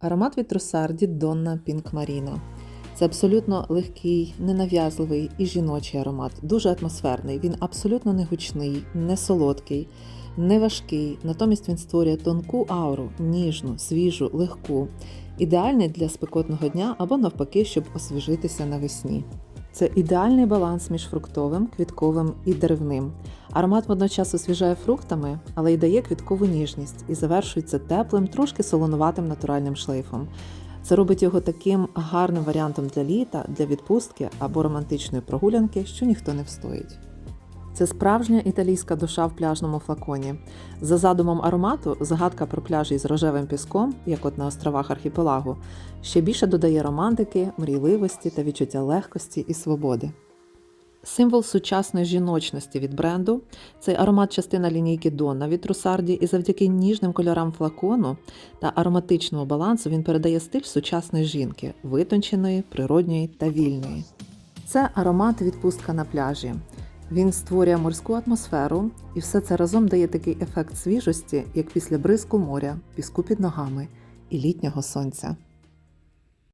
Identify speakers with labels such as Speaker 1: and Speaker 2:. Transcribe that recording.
Speaker 1: Аромат від Трусарді Донна Пінк Маріно. Це абсолютно легкий, ненав'язливий і жіночий аромат, дуже атмосферний. Він абсолютно не гучний, не солодкий, не важкий. Натомість він створює тонку ауру, ніжну, свіжу, легку, ідеальний для спекотного дня або навпаки, щоб освіжитися навесні. Це ідеальний баланс між фруктовим, квітковим і деревним. Аромат водночас освіжає фруктами, але й дає квіткову ніжність і завершується теплим, трошки солонуватим натуральним шлейфом. Це робить його таким гарним варіантом для літа, для відпустки або романтичної прогулянки, що ніхто не встоїть. Це справжня італійська душа в пляжному флаконі. За задумом аромату, згадка про пляжі з рожевим піском, як от на островах архіпелагу, ще більше додає романтики, мрійливості та відчуття легкості і свободи. Символ сучасної жіночності від бренду цей аромат частина лінійки Донна від Трусарді, і завдяки ніжним кольорам флакону та ароматичному балансу він передає стиль сучасної жінки, витонченої, природньої та вільної. Це аромат відпустка на пляжі. Він створює морську атмосферу, і все це разом дає такий ефект свіжості, як після бризку моря, піску під ногами і літнього сонця.